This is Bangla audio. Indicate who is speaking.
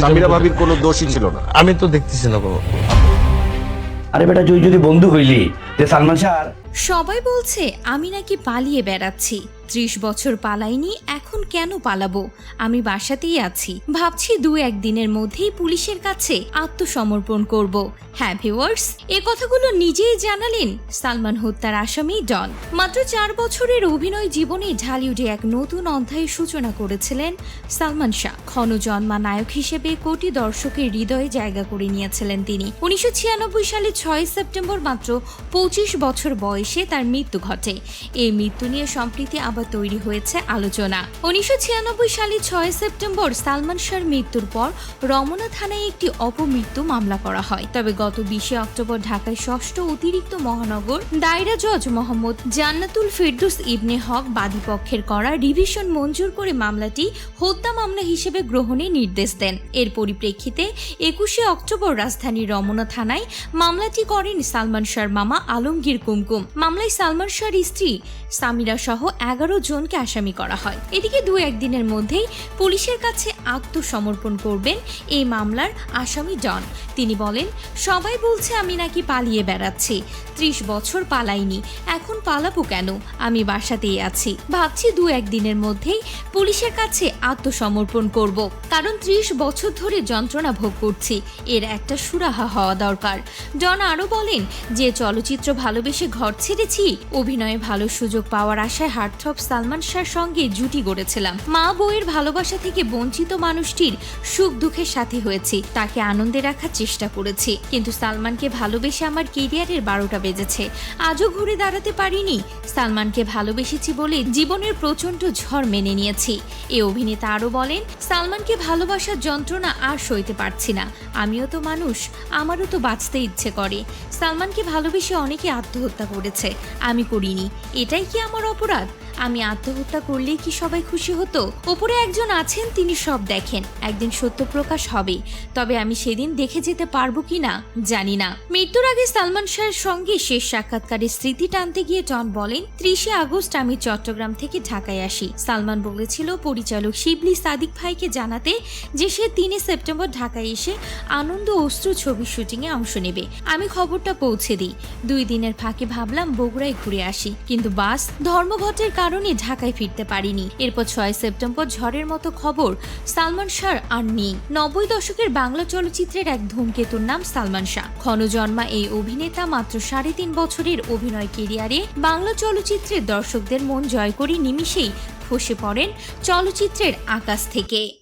Speaker 1: সামিরা ভাবির কোনো দোষই ছিল না।
Speaker 2: আমি তো দেখতেছি না বাবা।
Speaker 3: আরে বেটা তুই যদি বন্ধু হইলি যে সালমান শাহ
Speaker 4: সবাই বলছে আমি নাকি পালিয়ে বেড়াচ্ছি। ত্রিশ বছর পালাইনি, এখন কেন পালাবো? আমি বাসাতেই আছি। ভাবছি দু একদিনের মধ্যেই পুলিশের কাছে আত্মসমর্পণ করব। হ্যাঁ ভিউয়ার্স, এ কথাগুলো নিজেই জানালেন সালমান হত্যার আসামি ডন। মাত্র চার বছরের অভিনয় জীবনে ঢালিউডে এক নতুন অধ্যায়ের সূচনা করেছিলেন সালমান শাহ। ক্ষণ জন্মা নায়ক হিসেবে কোটি দর্শকের হৃদয়ে জায়গা করে নিয়েছিলেন তিনি। উনিশশো ছিয়ানব্বই সালে ছয় সেপ্টেম্বর মাত্র পঁচিশ বছর বয়সে তার মৃত্যু ঘটে। এই মৃত্যু নিয়ে সম্প্রীতি আবার তৈরি হয়েছে আলোচনা। উনিশশো ছিয়ানব্বই সালে ছয় সেপ্টেম্বর সালমান শাহর মৃত্যুর পর রমনা থানায় একটি অপমৃত্যু মামলা করা হয়। তবে গত বিশে অক্টোবর ঢাকায় ষষ্ঠ অতিরিক্ত মহানগর দায়রা জজ মোহাম্মদ জান্নাতুল ফেরদৌস ইবনে হক বাদীপক্ষের করা রিভিশন মঞ্জুর করে মামলাটি হত্যা মামলা হিসেবে গ্রহণের নির্দেশ দেন। এর পরিপ্রেক্ষিতে একুশে অক্টোবর রাজধানীর রমনা থানায় মামলাটি করেন সালমান শাহর মামা আলমগীর কুমকুম। মামলায় সালমান শাহর স্ত্রী সামিরা সহ এগারো জনকে আসামি করা হয়। এদিকে দু একদিনের মধ্যেই পুলিশের কাছে আত্মসমর্পণ করবেন এই মামলার আসামি ডন তিনি বলেন, সবাই বলছে আমি নাকি পালিয়ে বেড়াচ্ছি। ত্রিশ বছর পালাইনি, এখন পালাবো কেন? আমি বাসাতেই আছি। ভাবছি দু একদিনের মধ্যেই পুলিশের কাছে আত্মসমর্পণ করব। কারণ ত্রিশ বছর ধরে যন্ত্রণা ভোগ করছি, এর একটা সুরাহা হওয়া দরকার। ডন আরও বলেন, যে চলচ্চিত্র ভালোবেসে ঘর ছেড়েছি, অভিনয়ে ভালো সুযোগ পাওয়ার আশায় হার্টথ্রব সালমান শাহর সঙ্গে জুটি গড়েছিলাম। মা বউয়ের ভালোবাসা থেকে বঞ্চিত মানুষটির সুখ দুঃখের সাথে হয়েছি। তাকে আনন্দে রাখার চেষ্টা করেছি। কিন্তু সালমানকে ভালোবেসে আমার কেরিয়ারের বারোটা বেজেছে। আজও ঘুরে দাঁড়াতে পারিনি। সালমানকে ভালোবেসেছি বলে জীবনের প্রচণ্ড ঝড় মেনে নিয়েছি। এ অভিনেতা আরও বলেন, সালমানকে ভালোবাসার যন্ত্রণা আর সইতে পারছি না। আমিও তো মানুষ, আমারও তো বাঁচতে ইচ্ছে করে। সালমানকে ভালোবেসে অনেকে আত্মহত্যা করেছে। আমি করিনি। এটাই কি আমার অপরাধ? আমি আত্মহত্যা করলেই কি সবাই খুশি হতো? ওপরে একজন আছেন, তিনি সব দেখেন। একদিন সত্য প্রকাশ হবে। তবে আমি সেদিন দেখে যেতে পারব কি না, জানি না। মৃত্যুর আগে সালমান শাহের সঙ্গে শেষ সাক্ষাৎকারের স্মৃতি টানতে গিয়ে টন বলেন, ত্রিশে আগস্ট আমি চট্টগ্রাম থেকে ঢাকায় আসি। সালমান বলেছিল, পরিচালক শিবলি সাদিক ভাইকে জানাতে যে সে তিনে সেপ্টেম্বর ঢাকায় এসে আনন্দ অস্ত্র ছবির শুটিংয়ে অংশ নেবে। আমি খবরটা পৌঁছে দিই। দুই দিনের ফাঁকে ভাবলাম বগুড়ায় ঘুরে আসি। কিন্তু বাস ধর্মঘটের কারণে ঢাকায় ফিরতে পারিনি। এরপর ছয় সেপ্টেম্বর ঝড়ের মতো খবর, সালমান শাহর আর নেই। নব্বই দশকের বাংলা চলচ্চিত্রের এক ধূমকেতুর নাম সালমান শাহ। ক্ষণজন্মা এই অভিনেতা মাত্র সাড়ে তিন বছরের অভিনয় কেরিয়ারে বাংলা চলচ্চিত্রের দর্শকদের মন জয় করে নিমিষেই খসে পড়েন চলচ্চিত্রের আকাশ থেকে।